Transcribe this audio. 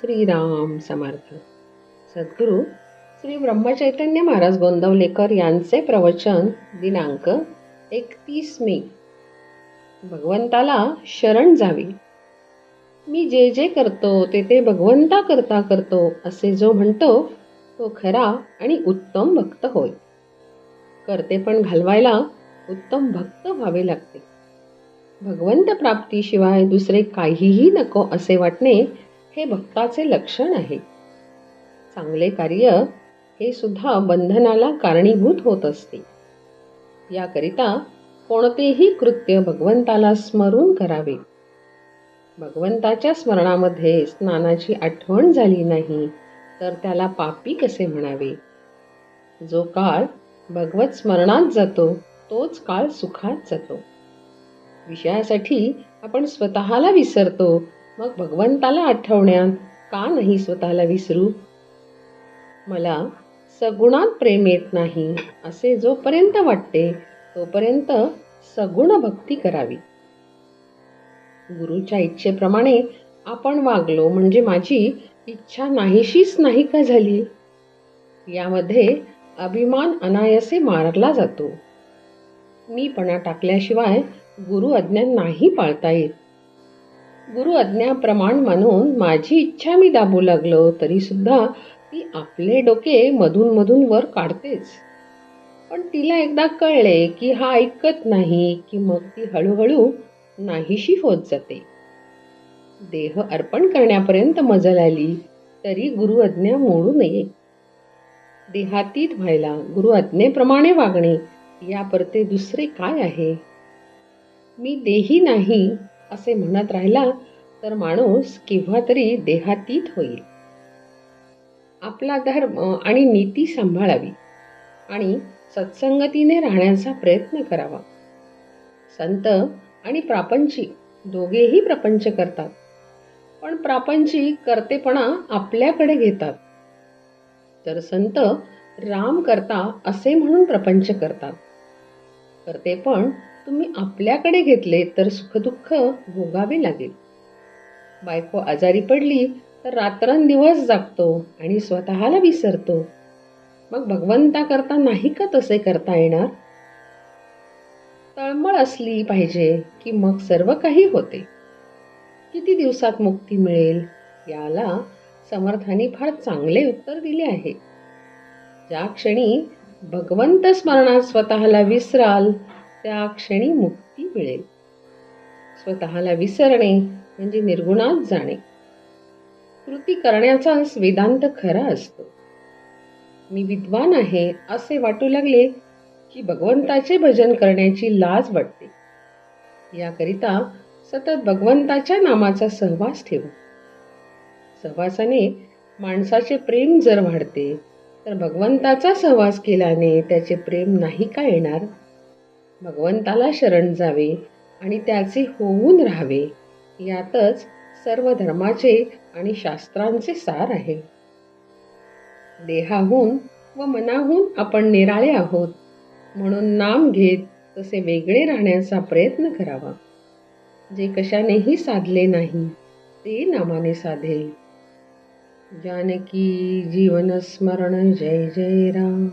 श्रीराम समर्थ. सद्गुरू श्री ब्रह्मचैतन्य महाराज गोंदवलेकर यांचे प्रवचन दिनांक एकतीस मे. भगवंताला शरण जावी. मी जे जे करतो ते ते भगवंता करता करतो असे जो म्हणतो तो खरा आणि उत्तम भक्त होय. करते पण घालवायला उत्तम भक्त व्हावे लागते. भगवंत प्राप्तीशिवाय दुसरे काहीही नको असे वाटणे हे भक्ताचे लक्षण आहे. चांगले कार्य हे सुद्धा बंधनाला कारणीभूत होत असते. याकरिता कोणतेही कृत्य भगवंताला स्मरून करावे. भगवंताच्या स्मरणामध्ये स्नानाची आठवण झाली नाही तर त्याला पापी कसे म्हणावे? जो काळ भगवत स्मरणात जातो तोच काळ सुखात जातो. विषयासाठी आपण स्वतःला विसरतो मग भगवंताला आठवण्यात का नाही स्वतःला विसरू? मला सगुणात प्रेम येत नाही असे जोपर्यंत वाटते तोपर्यंत सगुण भक्ती करावी. गुरुच्या इच्छेप्रमाणे आपण वागलो म्हणजे माझी इच्छा नाहीशीच नाही का झाली? यामध्ये अभिमान अनायसे मारला जातो. मीपणा टाकल्याशिवाय गुरु अज्ञान नाही पाळता येत. गुरु आज्ञा प्रमाण मानून माझी इच्छा मी दाबू लागलो तरीसुद्धा ती आपले डोके मधून मधून वर काढतेच. पण तिला एकदा कळले की हा ऐकत नाही की मग ती हळूहळू नाहीशी होत जाते. देह अर्पण करण्यापर्यंत मजल आली तरी गुरु आज्ञा मोडू नये. देहातीत व्हायला गुरु आज्ञेप्रमाणे वागणे यापरते दुसरे काय आहे? मी देही नाही असे म्हणत राहिला तर माणूस केव्हा तरी देहातीत होईल. आपला धर्म आणि नीती सांभाळावी आणि सत्संगतीने राहण्याचा प्रयत्न करावा. संत आणि प्रापंचिक दोघेही प्रपंच करतात. पण प्रापंचिक कर्तेपणा आपल्याकडे घेतात. तर संत राम करता असे म्हणून प्रपंच करतात. कर्तेपण तुम्ही आपल्याकडे घेतले तर सुखदुःख भोगावे लागेल. बायको आजारी पडली तर रात्रंदिवस जागतो आणि स्वतःला विसरतो. मग भगवंता करता नाही का तसे करता येणार? तळमळ असली पाहिजे की मग सर्व काही होते. किती दिवसात मुक्ती मिळेल याला समर्थांनी फार चांगले उत्तर दिले आहे. ज्या क्षणी भगवंत स्मरणात स्वतःला विसराल त्या क्षणी मुक्ती मिळेल. स्वतःला विसरणे म्हणजे निर्गुणात जाणे. कृती करण्याचाच वेदांत खरा असतो. मी विद्वान आहे असे वाटू लागले की भगवंताचे भजन करण्याची लाज वाटते. याकरिता सतत भगवंताच्या नामाचा सहवास ठेवा. सहवासाने माणसाचे प्रेम जर वाढते तर भगवंताचा सहवास केल्याने त्याचे प्रेम नाही का येणार? भगवंताला शरण जावे आणि त्याचे होऊन राहावे. यातच सर्व धर्माचे आणि शास्त्रांचे सार आहे. देहाहून व मनाहून आपण निराळे आहोत. म्हणून नाम घेत तसे वेगळे राहण्याचा प्रयत्न करावा. जे कशानेही साधले नाही ते नामाने साधेल जानकी जीवन स्मरण जय जय राम.